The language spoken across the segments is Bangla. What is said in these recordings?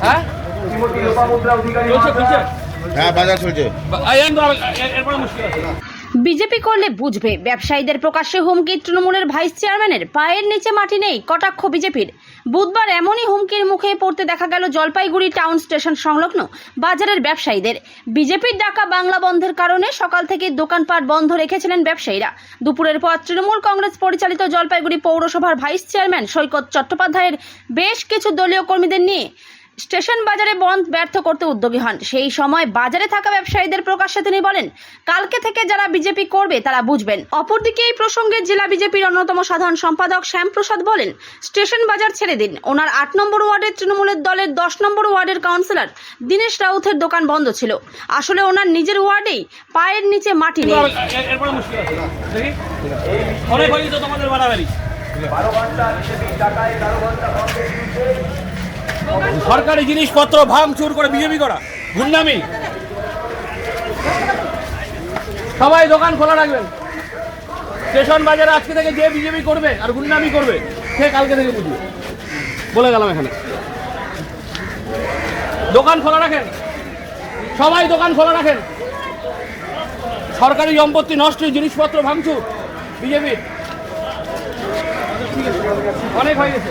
হ্যাঁ? হ্যাঁ বাজার চলছে। বিজেপি করলে বুঝবে, ব্যবসায়ীদের প্রকাশ্যে হুমকি, তৃণমূলের ভাইস চেয়ারম্যানের পায়ের নিচে মাটি নেই, কটাক্ষ বিজেপির। বুধবার এমনই হুমকির মুখে পড়তে দেখা গেল জলপাইগুড়ি টাউন স্টেশন সংলগ্ন বাজারের ব্যবসায়ীদের। বিজেপির ডাকা বাংলা বন্ধের কারণে সকাল থেকে দোকানপাট বন্ধ রেখেছিলেন ব্যবসায়ীরা। দুপুরের পর তৃণমূল কংগ্রেস পরিচালিত জলপাইগুড়ি পৌরসভার ভাইস চেয়ারম্যান সৈকত চট্টোপাধ্যায়ের বেশ কিছু দলীয় কর্মীদের নিয়ে স্টেশন বাজারে বন্ধ ব্যর্থ করতে উদ্যোগী হন। সেই সময় বাজারে থাকা ব্যবসায়ীদের প্রকাশ্যে তিনি বলেন কালকে থেকে যারা বিজেপি করবে তারা বুঝবেন। অপরদিকে এই প্রসঙ্গে জেলা বিজেপির অন্যতম সাধারণ সম্পাদক শ্যামপ্রসাদ বলেন স্টেশন বাজার ছেড়ে দিন। ওনার আট নম্বর ওয়ার্ডের তৃণমূলের দলের দশ নম্বর ওয়ার্ডের কাউন্সিলর দীনেশ রাউথের দোকান বন্ধ ছিল। আসলে ওনার নিজের ওয়ার্ডেই পায়ের নিচে মাটি নেই। অনেক হয়ে গেছে তোমাদের বাড়াবাড়ি। সরকারি জিনিসপত্র ভাঙচুর করে বিজেপি করা, গুন্ডামি। সবাই দোকান খোলা রাখবেন। স্টেশন বাজারে আজকে থেকে যে বিজেপি করবে আর গুন্ডামি করবে, সে কালকে থেকে বুঝবে। বলে গেলাম এখানে। দোকান খোলা রাখেন। সবাই দোকান খোলা রাখেন। সরকারি সম্পত্তি নষ্ট জিনিসপত্র ভাঙচুর, বিজেপির। অনেক হয়ে গেছে।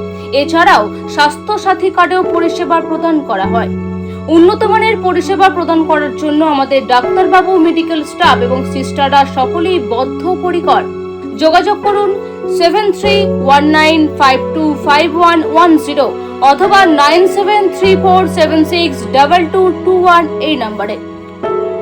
এছাড়াও স্বাস্থ্য সাথী কার্ডেও পরিষেবা প্রদান করা হয়। উন্নত মানের পরিষেবা প্রদান করার জন্য আমাদের ডাক্তারবাবু মেডিকেল স্টাফ এবং সিস্টাররা সকলেই বদ্ধপরিকর। যোগাযোগ করুন seven three one nine five two five one one zero অথবা nine seven three four seven six double two two one এই নম্বরে